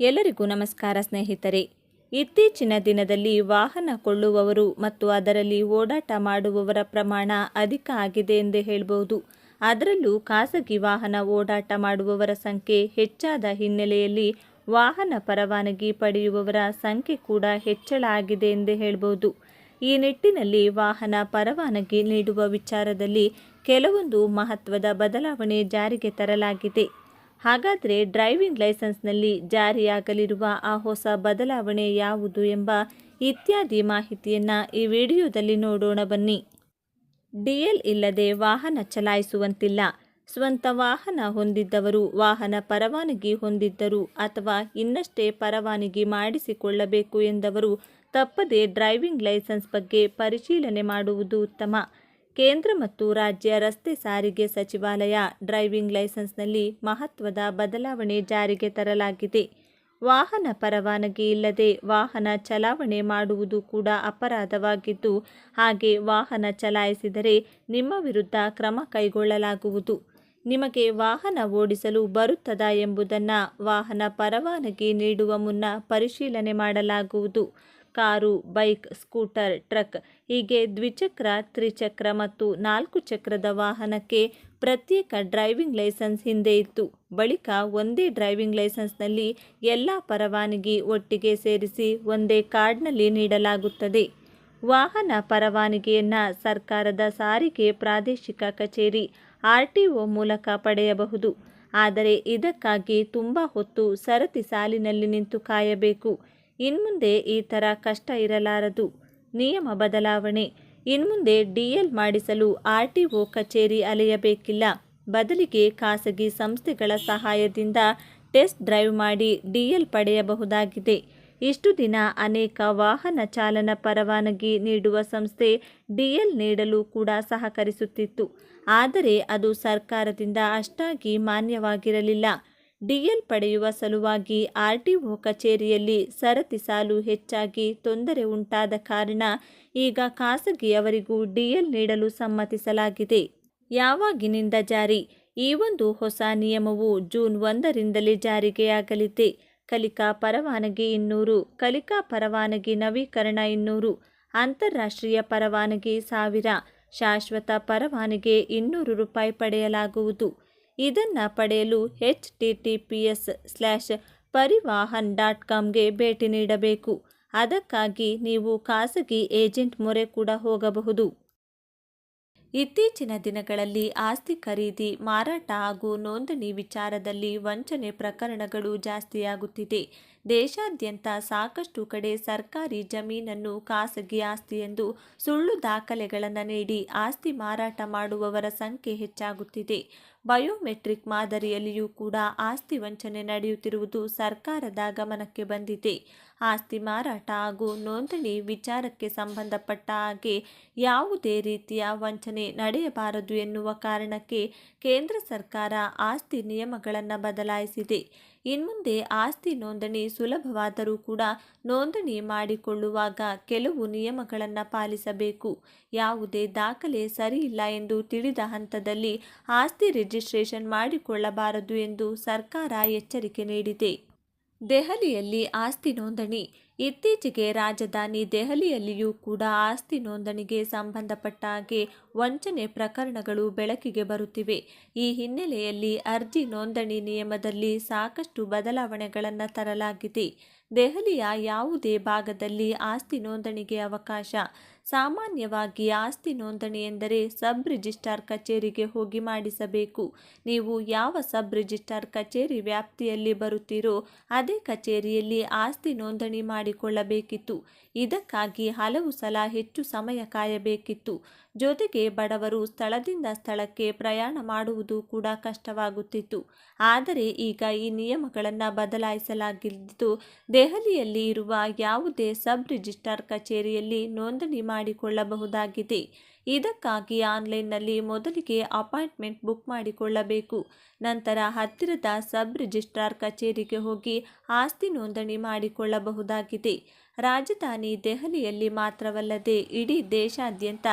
ಎಲ್ಲರಿಗೂ ನಮಸ್ಕಾರ ಸ್ನೇಹಿತರೆ. ಇತ್ತೀಚಿನ ದಿನದಲ್ಲಿ ವಾಹನ ಕೊಳ್ಳುವವರು ಮತ್ತು ಅದರಲ್ಲಿ ಓಡಾಟ ಮಾಡುವವರ ಪ್ರಮಾಣ ಅಧಿಕ ಆಗಿದೆ ಎಂದೇ ಹೇಳಬಹುದು ಅದರಲ್ಲೂ ಖಾಸಗಿ ವಾಹನ ಓಡಾಟ ಮಾಡುವವರ ಸಂಖ್ಯೆ ಹೆಚ್ಚಾದ ಹಿನ್ನೆಲೆಯಲ್ಲಿ ವಾಹನ ಪರವಾನಗಿ ಪಡೆಯುವವರ ಸಂಖ್ಯೆ ಕೂಡ ಹೆಚ್ಚಳ ಆಗಿದೆ ಎಂದೇ ಹೇಳಬಹುದು ಈ ನಿಟ್ಟಿನಲ್ಲಿ ವಾಹನ ಪರವಾನಗಿ ನೀಡುವ ವಿಚಾರದಲ್ಲಿ ಕೆಲವೊಂದು ಮಹತ್ವದ ಬದಲಾವಣೆ ಜಾರಿಗೆ ತರಲಾಗಿದೆ. ಹಾಗಾದರೆ ಡ್ರೈವಿಂಗ್ ಲೈಸೆನ್ಸ್ನಲ್ಲಿ ಜಾರಿಯಾಗಲಿರುವ ಆ ಹೊಸ ಬದಲಾವಣೆ ಯಾವುದು ಎಂಬ ಇತ್ಯಾದಿ ಮಾಹಿತಿಯನ್ನು ಈ ವಿಡಿಯೋದಲ್ಲಿ ನೋಡೋಣ ಬನ್ನಿ. ಡಿಎಲ್ ಇಲ್ಲದೆ ವಾಹನ ಚಲಾಯಿಸುವಂತಿಲ್ಲ. ಸ್ವಂತ ವಾಹನ ಹೊಂದಿದ್ದವರು ವಾಹನ ಪರವಾನಗಿ ಹೊಂದಿದ್ದರು ಅಥವಾ ಇನ್ನಷ್ಟೇ ಪರವಾನಗಿ ಮಾಡಿಸಿಕೊಳ್ಳಬೇಕು ಎಂದವರು ತಪ್ಪದೆ ಡ್ರೈವಿಂಗ್ ಲೈಸೆನ್ಸ್ ಬಗ್ಗೆ ಪರಿಶೀಲನೆ ಮಾಡುವುದು ಉತ್ತಮ. ಕೇಂದ್ರ ಮತ್ತು ರಾಜ್ಯ ರಸ್ತೆ ಸಾರಿಗೆ ಸಚಿವಾಲಯ ಡ್ರೈವಿಂಗ್ ಲೈಸೆನ್ಸ್ನಲ್ಲಿ ಮಹತ್ವದ ಬದಲಾವಣೆ ಜಾರಿಗೆ ತರಲಾಗಿದೆ. ವಾಹನ ಪರವಾನಗಿ ಇಲ್ಲದೆ ವಾಹನ ಚಲಾವಣೆ ಮಾಡುವುದು ಕೂಡ ಅಪರಾಧವಾಗಿದ್ದು, ಹಾಗೆ ವಾಹನ ಚಲಾಯಿಸಿದರೆ ನಿಮ್ಮ ವಿರುದ್ಧ ಕ್ರಮ ಕೈಗೊಳ್ಳಲಾಗುವುದು. ನಿಮಗೆ ವಾಹನ ಓಡಿಸಲು ಬರುತ್ತದಾ ಎಂಬುದನ್ನು ವಾಹನ ಪರವಾನಗಿ ನೀಡುವ ಮುನ್ನ ಪರಿಶೀಲನೆ ಮಾಡಲಾಗುವುದು. ಕಾರು, ಬೈಕ್, ಸ್ಕೂಟರ್, ಟ್ರಕ್, ಹೀಗೆ ದ್ವಿಚಕ್ರ, ತ್ರಿಚಕ್ರ ಮತ್ತು ನಾಲ್ಕು ಚಕ್ರದ ವಾಹನಕ್ಕೆ ಪ್ರತ್ಯೇಕ ಡ್ರೈವಿಂಗ್ ಲೈಸೆನ್ಸ್ ಹಿಂದೆ ಇತ್ತು. ಬಳಿಕ ಒಂದೇ ಡ್ರೈವಿಂಗ್ ಲೈಸೆನ್ಸ್ನಲ್ಲಿ ಎಲ್ಲ ಪರವಾನಗಿ ಒಟ್ಟಿಗೆ ಸೇರಿಸಿ ಒಂದೇ ಕಾರ್ಡ್ನಲ್ಲಿ ನೀಡಲಾಗುತ್ತದೆ. ವಾಹನ ಪರವಾನಗಿಯನ್ನು ಸರ್ಕಾರದ ಸಾರಿಗೆ ಪ್ರಾದೇಶಿಕ ಕಚೇರಿ, ಆರ್ ಮೂಲಕ ಪಡೆಯಬಹುದು. ಆದರೆ ಇದಕ್ಕಾಗಿ ತುಂಬ ಹೊತ್ತು ಸರತಿ ಸಾಲಿನಲ್ಲಿ ನಿಂತು ಕಾಯಬೇಕು. ಇನ್ಮುಂದೆ ಈ ಥರ ಕಷ್ಟ ಇರಲಾರದು. ನಿಯಮ ಬದಲಾವಣೆ. ಇನ್ಮುಂದೆ ಡಿಎಲ್ ಮಾಡಿಸಲು ಆರ್ ಟಿ ಒ ಕಚೇರಿ ಅಲೆಯಬೇಕಿಲ್ಲ. ಬದಲಿಗೆ ಖಾಸಗಿ ಸಂಸ್ಥೆಗಳ ಸಹಾಯದಿಂದ ಟೆಸ್ಟ್ ಡ್ರೈವ್ ಮಾಡಿ ಡಿಎಲ್ ಪಡೆಯಬಹುದಾಗಿದೆ. ಇಷ್ಟು ದಿನ ಅನೇಕ ವಾಹನ ಚಾಲನ ಪರವಾನಗಿ ನೀಡುವ ಸಂಸ್ಥೆ ಡಿಎಲ್ ನೀಡಲು ಕೂಡ ಸಹಕರಿಸುತ್ತಿತ್ತು. ಆದರೆ ಅದು ಸರ್ಕಾರದಿಂದ ಅಷ್ಟಾಗಿ ಮಾನ್ಯವಾಗಿರಲಿಲ್ಲ. ಡಿಎಲ್ ಪಡೆಯುವ ಸಲುವಾಗಿ ಆರ್ಟಿಒ ಕಚೇರಿಯಲ್ಲಿ ಸರತಿ ಸಾಲು ಹೆಚ್ಚಾಗಿ ತೊಂದರೆ ಉಂಟಾದ ಕಾರಣ ಈಗ ಖಾಸಗಿಯವರಿಗೂ ಡಿಎಲ್ ನೀಡಲು ಸಮ್ಮತಿಸಲಾಗಿದೆ. ಯಾವಾಗಿನಿಂದ ಜಾರಿ? ಈ ಒಂದು ಹೊಸ ನಿಯಮವು ಜೂನ್ ಒಂದರಿಂದಲೇ ಜಾರಿಗೆಯಾಗಲಿದೆ. ಕಲಿಕಾ ಪರವಾನಗಿ ಇನ್ನೂರು, ಕಲಿಕಾ ಪರವಾನಗಿ ನವೀಕರಣ ಇನ್ನೂರು, ಅಂತಾರಾಷ್ಟ್ರೀಯ ಪರವಾನಗಿ ಸಾವಿರ, ಶಾಶ್ವತ ಪರವಾನಗಿ ಇನ್ನೂರು ರೂಪಾಯಿ ಪಡೆಯಲಾಗುವುದು. ಇದನ್ನು ಪಡೆಯಲು H T T P S slash Parivahan dot ಕಾಮ್ಗೆ ಭೇಟಿ ನೀಡಬೇಕು. ಅದಕ್ಕಾಗಿ ನೀವು ಖಾಸಗಿ ಏಜೆಂಟ್ ಮೊರೆ ಕೂಡ ಹೋಗಬಹುದು. ಇತ್ತೀಚಿನ ದಿನಗಳಲ್ಲಿ ಆಸ್ತಿ ಖರೀದಿ, ಮಾರಾಟ ಹಾಗೂ ನೋಂದಣಿ ವಿಚಾರದಲ್ಲಿ ವಂಚನೆ ಪ್ರಕರಣಗಳು ಜಾಸ್ತಿಯಾಗುತ್ತಿದೆ. ದೇಶಾದ್ಯಂತ ಸಾಕಷ್ಟು ಕಡೆ ಸರ್ಕಾರಿ ಜಮೀನನ್ನು ಖಾಸಗಿ ಆಸ್ತಿ ಎಂದು ಸುಳ್ಳು ದಾಖಲೆಗಳನ್ನು ನೀಡಿ ಆಸ್ತಿ ಮಾರಾಟ ಮಾಡುವವರ ಸಂಖ್ಯೆ ಹೆಚ್ಚಾಗುತ್ತಿದೆ. ಬಯೋಮೆಟ್ರಿಕ್ ಮಾದರಿಯಲ್ಲಿಯೂ ಕೂಡ ಆಸ್ತಿ ವಂಚನೆ ನಡೆಯುತ್ತಿರುವುದು ಸರ್ಕಾರದ ಗಮನಕ್ಕೆ ಬಂದಿದೆ. ಆಸ್ತಿ ಮಾರಾಟ ಹಾಗೂ ನೋಂದಣಿ ವಿಚಾರಕ್ಕೆ ಸಂಬಂಧಪಟ್ಟ ಹಾಗೆ ಯಾವುದೇ ರೀತಿಯ ವಂಚನೆ ನಡೆಯಬಾರದು ಎನ್ನುವ ಕಾರಣಕ್ಕೆ ಕೇಂದ್ರ ಸರ್ಕಾರ ಆಸ್ತಿ ನಿಯಮಗಳನ್ನು ಬದಲಾಯಿಸಿದೆ. ಇನ್ಮುಂದೆ ಆಸ್ತಿ ನೋಂದಣಿ ಸುಲಭವಾದರೂ ಕೂಡ ನೋಂದಣಿ ಮಾಡಿಕೊಳ್ಳುವಾಗ ಕೆಲವು ನಿಯಮಗಳನ್ನು ಪಾಲಿಸಬೇಕು. ಯಾವುದೇ ದಾಖಲೆ ಸರಿಯಿಲ್ಲ ಎಂದು ತಿಳಿದ ಹಂತದಲ್ಲಿ ಆಸ್ತಿ ರಿಜಿಸ್ಟ್ರೇಷನ್ ಮಾಡಿಕೊಳ್ಳಬಾರದು ಎಂದು ಸರ್ಕಾರ ಎಚ್ಚರಿಕೆ ನೀಡಿದೆ. ದೆಹಲಿಯಲ್ಲಿ ಆಸ್ತಿ ನೋಂದಣಿ. ಇತ್ತೀಚೆಗೆ ರಾಜಧಾನಿ ದೆಹಲಿಯಲ್ಲಿಯೂ ಕೂಡ ಆಸ್ತಿ ನೋಂದಣಿಗೆ ಸಂಬಂಧಪಟ್ಟ ಹಾಗೆ ವಂಚನೆ ಪ್ರಕರಣಗಳು ಬೆಳಕಿಗೆ ಬರುತ್ತಿವೆ. ಈ ಹಿನ್ನೆಲೆಯಲ್ಲಿ ಅರ್ಜಿ ನೋಂದಣಿ ನಿಯಮದಲ್ಲಿ ಸಾಕಷ್ಟು ಬದಲಾವಣೆಗಳನ್ನು ತರಲಾಗಿದೆ. ದೆಹಲಿಯ ಯಾವುದೇ ಭಾಗದಲ್ಲಿ ಆಸ್ತಿ ನೋಂದಣಿಗೆ ಅವಕಾಶ. ಸಾಮಾನ್ಯವಾಗಿ ಆಸ್ತಿ ನೋಂದಣಿ ಎಂದರೆ ಸಬ್ ರಿಜಿಸ್ಟ್ರಾರ್ ಕಚೇರಿಗೆ ಹೋಗಿ ಮಾಡಿಸಬೇಕು. ನೀವು ಯಾವ ಸಬ್ ರಿಜಿಸ್ಟ್ರಾರ್ ಕಚೇರಿ ವ್ಯಾಪ್ತಿಯಲ್ಲಿ ಬರುತ್ತೀರೋ ಅದೇ ಕಚೇರಿಯಲ್ಲಿ ಆಸ್ತಿ ನೋಂದಣಿ ಮಾಡಿಕೊಳ್ಳಬೇಕಿತ್ತು. ಇದಕ್ಕಾಗಿ ಹಲವು ಸಲ ಹೆಚ್ಚು ಸಮಯ ಕಾಯಬೇಕಿತ್ತು. ಜೊತೆಗೆ ಬಡವರು ಸ್ಥಳದಿಂದ ಸ್ಥಳಕ್ಕೆ ಪ್ರಯಾಣ ಮಾಡುವುದು ಕೂಡ ಕಷ್ಟವಾಗುತ್ತಿತ್ತು. ಆದರೆ ಈಗ ಈ ನಿಯಮಗಳನ್ನು ಬದಲಾಯಿಸಲಾಗಿದ್ದು ದೆಹಲಿಯಲ್ಲಿ ಇರುವ ಯಾವುದೇ ಸಬ್ ರಿಜಿಸ್ಟ್ರಾರ್ ಕಚೇರಿಯಲ್ಲಿ ನೋಂದಣಿ ಮಾಡಿಕೊಳ್ಳಬಹುದಾಗಿದೆ. ಇದಕ್ಕಾಗಿ ಆನ್ಲೈನ್ನಲ್ಲಿ ಮೊದಲಿಗೆ ಅಪಾಯಿಂಟ್ಮೆಂಟ್ ಬುಕ್ ಮಾಡಿಕೊಳ್ಳಬೇಕು. ನಂತರ ಹತ್ತಿರದ ಸಬ್ ರಿಜಿಸ್ಟ್ರಾರ್ ಕಚೇರಿಗೆ ಹೋಗಿ ಆಸ್ತಿ ನೋಂದಣಿ ಮಾಡಿಕೊಳ್ಳಬಹುದಾಗಿದೆ. ರಾಜಧಾನಿ ದೆಹಲಿಯಲ್ಲಿ ಮಾತ್ರವಲ್ಲದೆ ಇಡೀ ದೇಶಾದ್ಯಂತ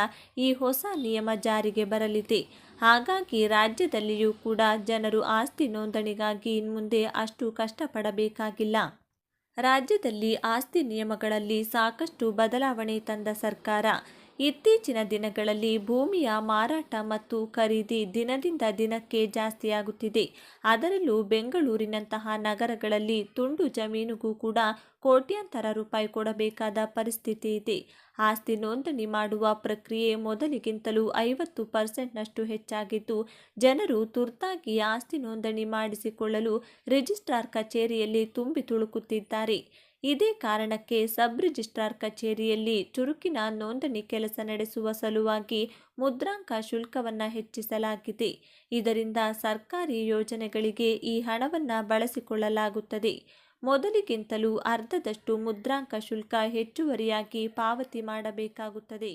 ಈ ಹೊಸ ನಿಯಮ ಜಾರಿಗೆ ಬರಲಿದೆ. ಹಾಗಾಗಿ ರಾಜ್ಯದಲ್ಲಿಯೂ ಕೂಡ ಜನರು ಆಸ್ತಿ ನೋಂದಣಿಗಾಗಿ ಇನ್ಮುಂದೆ ಅಷ್ಟು ಕಷ್ಟಪಡಬೇಕಾಗಿಲ್ಲ. ರಾಜ್ಯದಲ್ಲಿ ಆಸ್ತಿ ನಿಯಮಗಳಲ್ಲಿ ಸಾಕಷ್ಟು ಬದಲಾವಣೆ ತಂದ ಸರ್ಕಾರ. ಇತ್ತೀಚಿನ ದಿನಗಳಲ್ಲಿ ಭೂಮಿಯ ಮಾರಾಟ ಮತ್ತು ಖರೀದಿ ದಿನದಿಂದ ದಿನಕ್ಕೆ ಜಾಸ್ತಿಯಾಗುತ್ತಿದೆ. ಅದರಲ್ಲೂ ಬೆಂಗಳೂರಿನಂತಹ ನಗರಗಳಲ್ಲಿ ತುಂಡು ಜಮೀನಿಗೂ ಕೂಡ ಕೋಟ್ಯಾಂತರ ರೂಪಾಯಿ ಕೊಡಬೇಕಾದ ಪರಿಸ್ಥಿತಿ ಇದೆ. ಆಸ್ತಿ ನೋಂದಣಿ ಮಾಡುವ ಪ್ರಕ್ರಿಯೆ ಮೊದಲಿಗಿಂತಲೂ ಐವತ್ತು ಪರ್ಸೆಂಟ್ನಷ್ಟು ಹೆಚ್ಚಾಗಿದ್ದು, ಜನರು ತುರ್ತಾಗಿ ಆಸ್ತಿ ನೋಂದಣಿ ಮಾಡಿಸಿಕೊಳ್ಳಲು ರಿಜಿಸ್ಟ್ರಾರ್ ಕಚೇರಿಯಲ್ಲಿ ತುಂಬಿ ತುಳುಕುತ್ತಿದ್ದಾರೆ. ಇದೇ ಕಾರಣಕ್ಕೆ ಸಬ್ ರಿಜಿಸ್ಟ್ರಾರ್ ಕಚೇರಿಯಲ್ಲಿ ಚುರುಕಿನ ನೋಂದಣಿ ಕೆಲಸ ನಡೆಸುವ ಸಲುವಾಗಿ ಮುದ್ರಾಂಕ ಶುಲ್ಕವನ್ನು ಹೆಚ್ಚಿಸಲಾಗಿದೆ. ಇದರಿಂದ ಸರ್ಕಾರಿ ಯೋಜನೆಗಳಿಗೆ ಈ ಹಣವನ್ನು ಬಳಸಿಕೊಳ್ಳಲಾಗುತ್ತದೆ. ಮೊದಲಿಗಿಂತಲೂ ಅರ್ಧದಷ್ಟು ಮುದ್ರಾಂಕ ಶುಲ್ಕ ಹೆಚ್ಚುವರಿಯಾಗಿ ಪಾವತಿ ಮಾಡಬೇಕಾಗುತ್ತದೆ.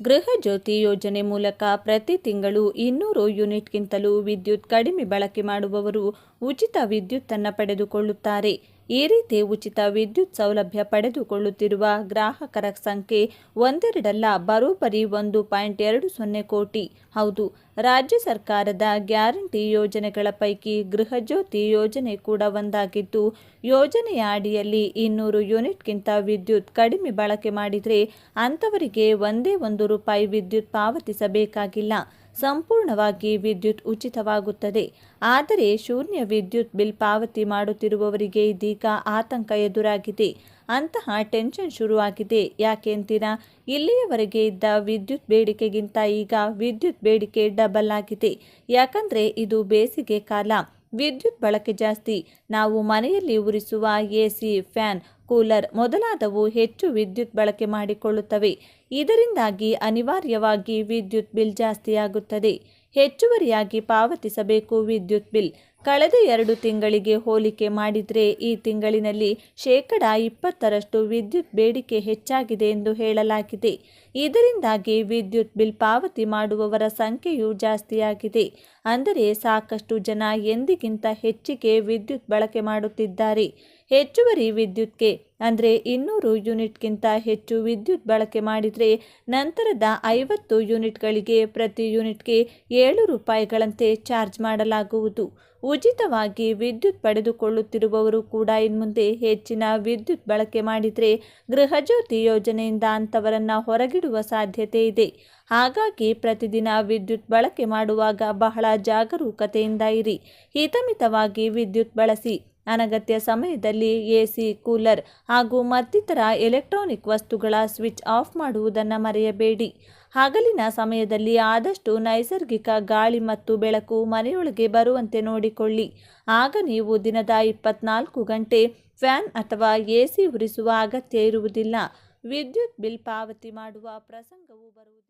ಗೃಹ ಜ್ಯೋತಿ ಯೋಜನೆ ಮೂಲಕ ಪ್ರತಿ ತಿಂಗಳು ಇನ್ನೂರು ಯೂನಿಟ್ಗಿಂತಲೂ ವಿದ್ಯುತ್ ಕಡಿಮೆ ಬಳಕೆ ಮಾಡುವವರು ಉಚಿತ ವಿದ್ಯುತ್ತನ್ನು ಪಡೆದುಕೊಳ್ಳುತ್ತಾರೆ. ಈ ರೀತಿ ಉಚಿತ ವಿದ್ಯುತ್ ಸೌಲಭ್ಯ ಪಡೆದುಕೊಳ್ಳುತ್ತಿರುವ ಗ್ರಾಹಕರ ಸಂಖ್ಯೆ ಒಂದೆರಡಲ್ಲ, ಬರೋಬ್ಬರಿ ಒಂದು ಪಾಯಿಂಟ್ ಎರಡು ಸೊನ್ನೆ ಕೋಟಿ. ಹೌದು ರಾಜ್ಯ ಸರ್ಕಾರದ ಗ್ಯಾರಂಟಿ ಯೋಜನೆಗಳ ಪೈಕಿ ಗೃಹಜ್ಯೋತಿ ಯೋಜನೆ ಕೂಡ ಒಂದಾಗಿದ್ದು, ಯೋಜನೆಯ ಅಡಿಯಲ್ಲಿ ಇನ್ನೂರು ಯೂನಿಟ್ಗಿಂತ ವಿದ್ಯುತ್ ಕಡಿಮೆ ಬಳಕೆ ಮಾಡಿದರೆ ಅಂಥವರಿಗೆ ಒಂದೇ ಒಂದು ರೂಪಾಯಿ ವಿದ್ಯುತ್ ಪಾವತಿಸಬೇಕಾಗಿಲ್ಲ. ಸಂಪೂರ್ಣವಾಗಿ ವಿದ್ಯುತ್ ಉಚಿತವಾಗುತ್ತದೆ. ಆದರೆ ಶೂನ್ಯ ವಿದ್ಯುತ್ ಬಿಲ್ ಪಾವತಿ ಮಾಡುತ್ತಿರುವವರಿಗೆ ಇದೀಗ ಆತಂಕ ಎದುರಾಗಿದೆ. ಅಂತಹ ಟೆನ್ಷನ್ ಶುರುವಾಗಿದೆ. ಯಾಕೆ ಅಂತೀರಾ? ಇಲ್ಲಿಯವರೆಗೆ ಇದ್ದ ವಿದ್ಯುತ್ ಬೇಡಿಕೆಗಿಂತ ಈಗ ವಿದ್ಯುತ್ ಬೇಡಿಕೆ ಡಬಲ್ ಆಗಿದೆ. ಯಾಕಂದರೆ ಇದು ಬೇಸಿಗೆ ಕಾಲ. ವಿದ್ಯುತ್ ಬಳಕೆ ಜಾಸ್ತಿ. ನಾವು ಮನೆಯಲ್ಲಿ ಉರಿಸುವ ಎ ಸಿ ಫ್ಯಾನ್, ಕೂಲರ್ ಮೊದಲಾದವು ಹೆಚ್ಚು ವಿದ್ಯುತ್ ಬಳಕೆ ಮಾಡಿಕೊಳ್ಳುತ್ತವೆ. ಇದರಿಂದಾಗಿ ಅನಿವಾರ್ಯವಾಗಿ ವಿದ್ಯುತ್ ಬಿಲ್ ಜಾಸ್ತಿಯಾಗುತ್ತದೆ. ಹೆಚ್ಚುವರಿಯಾಗಿ ಪಾವತಿಸಬೇಕು ವಿದ್ಯುತ್ ಬಿಲ್. ಕಳೆದ ಎರಡು ತಿಂಗಳಿಗೆ ಹೋಲಿಕೆ ಮಾಡಿದರೆ ಈ ತಿಂಗಳಿನಲ್ಲಿ ಶೇಕಡ ಇಪ್ಪತ್ತರಷ್ಟು ವಿದ್ಯುತ್ ಬೇಡಿಕೆ ಹೆಚ್ಚಾಗಿದೆ ಎಂದು ಹೇಳಲಾಗಿದೆ. ಇದರಿಂದಾಗಿ ವಿದ್ಯುತ್ ಬಿಲ್ ಪಾವತಿ ಮಾಡುವವರ ಸಂಖ್ಯೆಯೂ ಜಾಸ್ತಿಯಾಗಿದೆ. ಅಂದರೆ ಸಾಕಷ್ಟು ಜನ ಎಂದಿಗಿಂತ ಹೆಚ್ಚಿಗೆ ವಿದ್ಯುತ್ ಬಳಕೆ ಮಾಡುತ್ತಿದ್ದಾರೆ. ಹೆಚ್ಚುವರಿ ವಿದ್ಯುತ್ಗೆ, ಅಂದರೆ ಇನ್ನೂರು ಯೂನಿಟ್ಗಿಂತ ಹೆಚ್ಚು ವಿದ್ಯುತ್ ಬಳಕೆ ಮಾಡಿದರೆ ನಂತರದ ಐವತ್ತು ಯೂನಿಟ್ಗಳಿಗೆ ಪ್ರತಿ ಯೂನಿಟ್ಗೆ ಏಳು ರೂಪಾಯಿಗಳಂತೆ ಚಾರ್ಜ್ ಮಾಡಲಾಗುವುದು. ಉಚಿತವಾಗಿ ವಿದ್ಯುತ್ ಪಡೆದುಕೊಳ್ಳುತ್ತಿರುವವರು ಕೂಡ ಇನ್ಮುಂದೆ ಹೆಚ್ಚಿನ ವಿದ್ಯುತ್ ಬಳಕೆ ಮಾಡಿದರೆ ಗೃಹಜ್ಯೋತಿ ಯೋಜನೆಯಿಂದ ಅಂಥವರನ್ನು ಹೊರಗಿಡುವ ಸಾಧ್ಯತೆ ಇದೆ. ಹಾಗಾಗಿ ಪ್ರತಿದಿನ ವಿದ್ಯುತ್ ಬಳಕೆ ಮಾಡುವಾಗ ಬಹಳ ಜಾಗರೂಕತೆಯಿಂದ ಇರಿ. ಹಿತಮಿತವಾಗಿ ವಿದ್ಯುತ್ ಬಳಸಿ. ಅನಗತ್ಯ ಸಮಯದಲ್ಲಿ ಎಸಿ, ಕೂಲರ್ ಹಾಗೂ ಮತ್ತಿತರ ಎಲೆಕ್ಟ್ರಾನಿಕ್ ವಸ್ತುಗಳ ಸ್ವಿಚ್ ಆಫ್ ಮಾಡುವುದನ್ನು ಮರೆಯಬೇಡಿ. ಹಗಲಿನ ಸಮಯದಲ್ಲಿ ಆದಷ್ಟು ನೈಸರ್ಗಿಕ ಗಾಳಿ ಮತ್ತು ಬೆಳಕು ಮನೆಯೊಳಗೆ ಬರುವಂತೆ ನೋಡಿಕೊಳ್ಳಿ. ಆಗ ನೀವು ದಿನದ ಇಪ್ಪತ್ನಾಲ್ಕು ಗಂಟೆ ಫ್ಯಾನ್ ಅಥವಾ ಎಸಿ ಉರಿಸುವ ಅಗತ್ಯ ಇರುವುದಿಲ್ಲ. ವಿದ್ಯುತ್ ಬಿಲ್ ಪಾವತಿ ಮಾಡುವ ಪ್ರಸಂಗವೂ ಬರುವುದಿಲ್ಲ.